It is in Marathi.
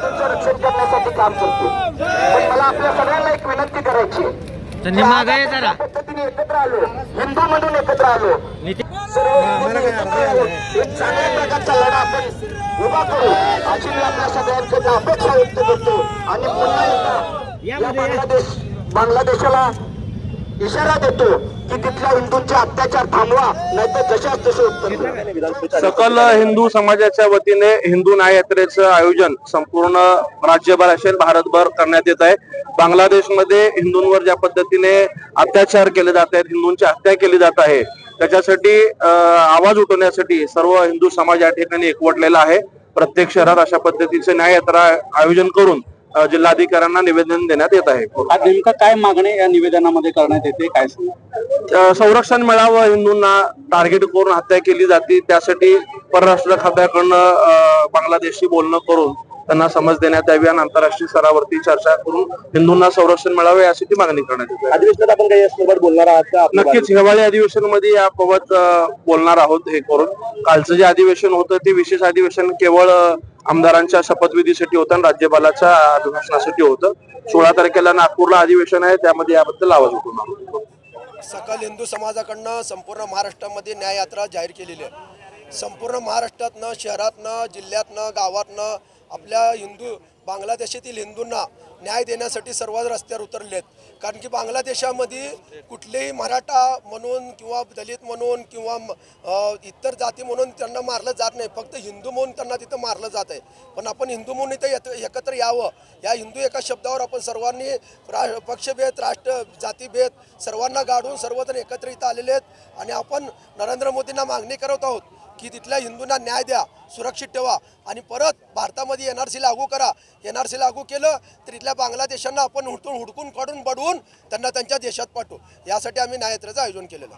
काम करतो. पण मला आपल्या सगळ्यांना एक विनंती करायची पद्धतीने एकत्र आलो. हिंदू मधून एकत्र आलो. सर्व हिंदू एकत्र आलो. एक चांगल्या प्रकारचा लढा आपण उभा करू. अशी मी आपल्या सगळ्यांकडे अपेक्षा व्यक्त करतो. आणि पुन्हा एकदा या बांगलादेश बांगलादेशाला इशारा देतो की तिथल्या हिंदूंचे अत्याचार थांबवा नाहीतर जशाच तसे उत्तर सकल हिंदू समाजाच्या वतीने हिंदू न्याय यात्रेचं आयोजन संपूर्ण राज्यभर असेल भारतभर करण्यात येत आहे. बांगलादेशमध्ये हिंदूंवर ज्या पद्धतीने अत्याचार केले जात आहेत हिंदूंची हत्या केली जात आहे त्याच्यासाठी आवाज उठवण्यासाठी सर्व हिंदू समाज या ठिकाणी एकवटलेला आहे. प्रत्येक शहरात अशा पद्धतीचे न्याय यात्रा आयोजन करून जिल्हाधिकाऱ्यांना निवेदन देण्यात येत आहे. आज नेमका काय मागणी या निवेदनामध्ये करण्यात येते काय संरक्षण मिळावं हिंदूंना टार्गेट करून हत्या केली जाते त्यासाठी परराष्ट्र खात्याकडनं बांगलादेशशी बोलणं करून त्यांना समज देण्यात यावी आणि आंतरराष्ट्रीय स्तरावरती चर्चा करून हिंदूंना संरक्षण मिळावे यासाठी मागणी करण्यात येते. अधिवेशनात आपण काही यासोबत बोलणार आहात का? नक्कीच हिवाळी अधिवेशनमध्ये याबाबत बोलणार आहोत हे करून. कालचं जे अधिवेशन होतं ते विशेष अधिवेशन केवळ आमदारांच्या शपथविधीसाठी होतं आणि राज्यपालाच्या अभिभाषणासाठी होतं. सोळा तारखेला नागपूरला अधिवेशन आहे त्यामध्ये याबद्दल आवाज उठवणार आहोत. सकल हिंदू समाजाकडनं संपूर्ण महाराष्ट्रामध्ये न्याययात्रा जाहीर केलेली आहे. संपूर्ण महाराष्ट्रातनं शहरातनं जिल्ह्यातनं गावातनं आपल्या हिंदू बांगलादेशातील हिंदूंना न्याय देण्यासाठी सर्व रस्त्यावर उतरले आहेत कारण की बांगलादेशामध्ये कुठलेही मराठा म्हणून किंवा दलित म्हणून किंवा इतर जाती म्हणून त्यांना मारलं जात नाही. फक्त हिंदू म्हणून त्यांना तिथं मारलं जात आहे. पण आपण हिंदू म्हणून इथं एकत्र यावं. या हिंदू एका शब्दावर आपण सर्वांनी रा पक्षभेद राष्ट्र जातीभेद सर्वांना गाडून सर्वजण एकत्र इथं आलेले आहेत. आणि आपण नरेंद्र मोदींना मागणी करत आहोत की तिथल्या हिंदूंना न्याय द्या सुरक्षित ठेवा आणि परत भारतामध्ये एन आर सी लागू करा. एन आर सी लागू केलं तर इथल्या बांगलादेशांना आपण हुडकून हुडकून काढून बडवून त्यांना त्यांच्या देशात पाठवू. यासाठी आम्ही न्याययात्रेचं आयोजन केलेलं